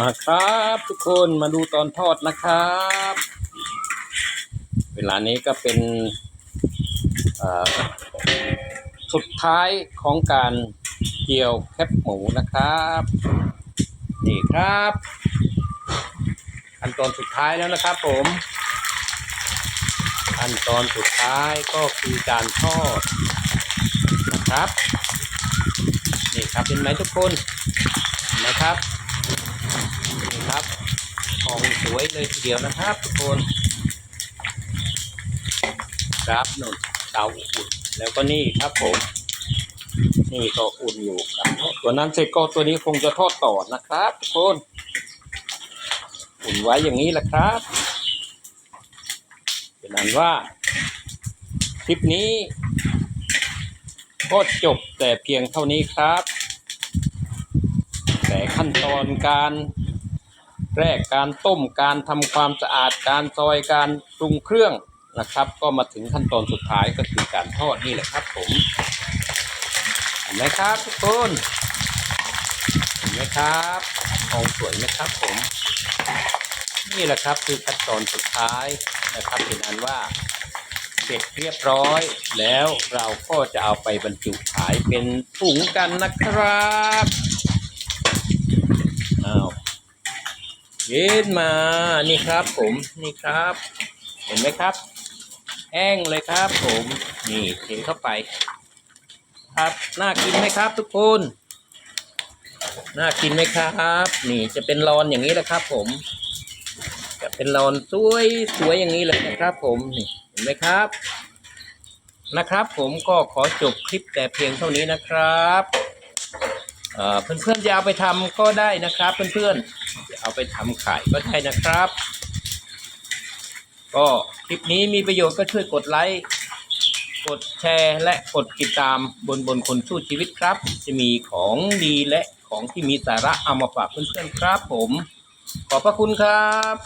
มาครับทุกคนมาดูตอนทอดนะครับ เวลานี้ก็เป็นอ่อสุดท้ายของการเกี่ยวแคบหมูนะครับ นี่ครับขั้นตอนสุดท้ายแล้วนะครับผมขั้นตอนสุดท้ายก็คือการทอดนะครับ นี่ครับเห็นไหมทุกคนเห็นไหมครับ สวยเลยทีเดียวนะครับทุกคนครับนุ่นเตาอุ่นแล้วก็นี่ครับผม นี่ก็อุ่นอยู่ครับตัวนั้นเสร็จก็ตัวนี้คงจะทอดต่อนะครับทุกคนอุ่นไว้อย่างนี้แหละครับเป็นนั้นว่าคลิปนี้ก็จบแต่เพียงเท่านี้ครับ แต่ขั้นตอนการ แรกการต้มการทำความสะอาดการซอยการปรุงเครื่องนะครับ ก็มาถึงขั้นตอนสุดท้ายก็คือการทอดนี่แหละครับผมเห็นไหมครับทุกคนเห็นไหมครับทองสวยไหมครับผม นี่แหละครับคือขั้นตอนสุดท้ายนะครับเป็นอันว่าเสร็จเรียบร้อย แล้วเราก็จะเอาไปบรรจุขายเป็นถุงกันนะครับอ้าว เย็นมา นี่ครับผม นี่ครับ เห็นไหมครับ แห้งเลยครับผม นี่เทเข้าไป ครับ น่ากินไหมครับทุกคน น่ากินไหมครับ นี่จะเป็นรอนอย่างนี้แหละครับ ผม จะเป็นรอนสวยสวยอย่างนี้เลยนะครับ ผม นี่ เห็นไหมครับ นะครับ ผมก็ขอจบคลิปแต่เพียงเท่านี้นะครับ เอ่อเพื่อนๆจะเอาไปทำก็ได้นะครับ เพื่อนๆจะเอาไปทำขายก็ได้นะครับ ก็คลิปนี้มีประโยชน์ก็ช่วยกดไลค์กดแชร์และกดติดตามบนบนคนสู้ชีวิตครับ จะมีของดีและของที่มีสาระเอามาฝากเพื่อนๆครับ ผม ขอบพระคุณครับ